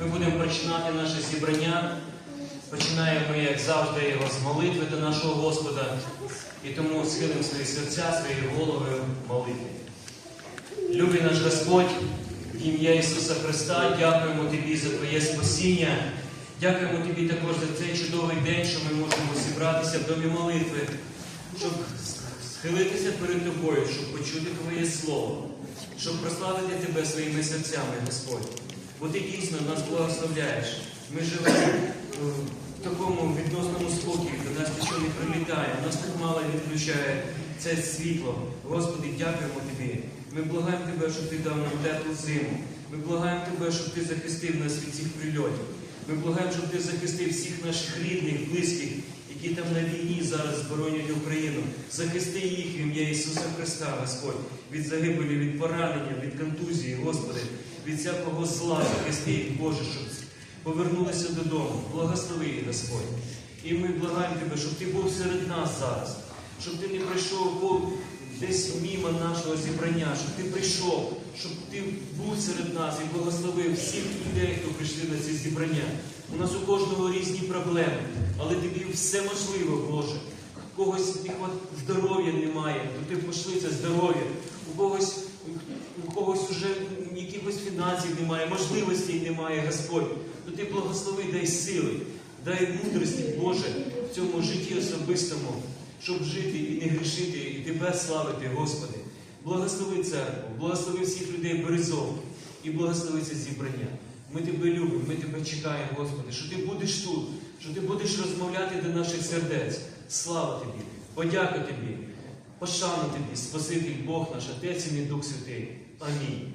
Ми будемо починати наше зібрання. Починаємо як завжди, його з молитви до нашого Господа. І тому схилимо свої серця, свої голови в молитві. Любий наш Господь, ім'я Ісуса Христа, дякуємо Тобі за Твоє спасіння. Дякуємо Тобі також за цей чудовий день, що ми можемо зібратися в домі молитви, щоб схилитися перед Тобою, щоб почути Твоє Слово, щоб прославити Тебе своїми серцями, Господь. Бо Ти дійсно нас благословляєш. Ми живемо е, в такому відносному спокій, до нас нічого не прилітає, нас так мало відключає це світло. Господи, дякуємо Тобі. Ми благаємо Тебе, щоб Ти дав нам теплу зиму. Ми благаємо Тебе, щоб Ти захистив нас від цих прильотів. Ми благаємо, щоб Ти захистив всіх наших рідних, близьких, які там на війні зараз боронять Україну. Захисти їх в ім'я Ісуса Христа, Господь, від загибелі, від поранення, від контузії, Господи, від всякого зла, захисти Боже, щоб повернулися додому. Благослови їх, Господь. І ми благаємо Тебе, щоб Ти був серед нас зараз, щоб Ти не прийшов по десь мимо нашого зібрання, щоб Ти прийшов, щоб Ти був серед нас і благословив всіх людей, хто прийшли на це зібрання. У нас у кожного різні проблеми, але тобі все можливо, Боже. У когось здоров'я немає, то ти пошли це здоров'я. У когось, у когось вже якихось фінансів немає, можливостей немає, Господь. То ти благослови, дай сили, дай мудрості, Боже, в цьому житті особистому, щоб жити і не грішити, і тебе славити, Господи. Благослови церкву, благослови всіх людей Березовки і благослови це зібрання. Ми тебе любимо, ми тебе чекаємо, Господи, що ти будеш тут, що ти будеш розмовляти до наших сердець. Слава тобі, подяка тобі, пошану тобі, Спаситель Бог наш, Отець і Дух Святий. Амінь.